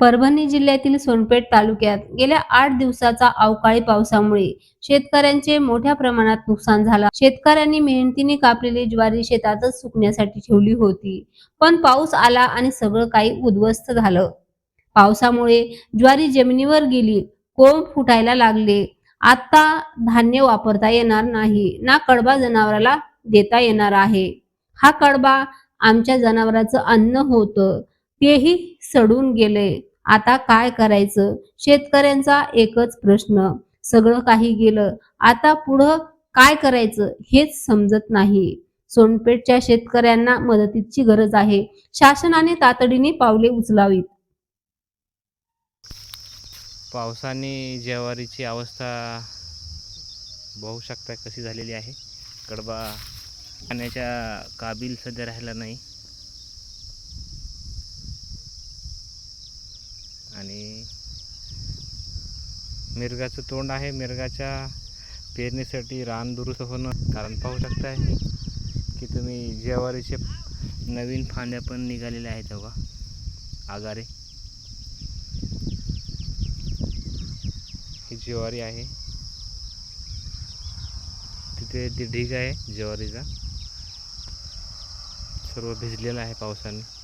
परभणी जिल्ह्यातील सोनपेठ तालुक्यात गेल्या आठ दिवसाचा अवकाळी पावसामुळे शेतकऱ्यांचे मोठ्या प्रमाणात नुकसान झालं. शेतकऱ्यांनी मेहनतीने कापलेली ज्वारी शेतातच सुकण्यासाठी ठेवली होती. पण पाऊस आला आणि सगळं काही उद्ध्वस्त झालं. पावसामुळे ज्वारी जमिनीवर गेली कोंब फुटायला लागले. आता धान्य वापरता येणार नाही ना कडबा जनावराला देता येणार आहे. हा कडबा आमच्या जनावरांचं अन्न होतं. तेही सडून गेले. आता काय करायचं? शेतकऱ्यांचा एकच प्रश्न. सगळं काही गेलं. आता पुढं काय करायचं हेच समजत नाही. सोनपेठच्या शेतकऱ्यांना मदतीची गरज आहे. शासनाने तातडीने पावले उचलावीत. पावसाने ज्वारीची अवस्था बघू शकता कशी झालेली आहे. कडबा पाण्याच्या काबिल सध्या राहिला नाही. आणि मिरगाचं तोंड आहे. मिरगाच्या पेरणीसाठी रान दुरुस्त होणं कारण पाहू शकताय की तुम्ही ज्वारीचे नवीन फांद्या पण निघालेल्या आहेत बघा. आगारे. ही ज्वारी आहे. तिथे ते ढीग आहे ज्वारीचा. सर्व भिजलेला आहे पावसाने.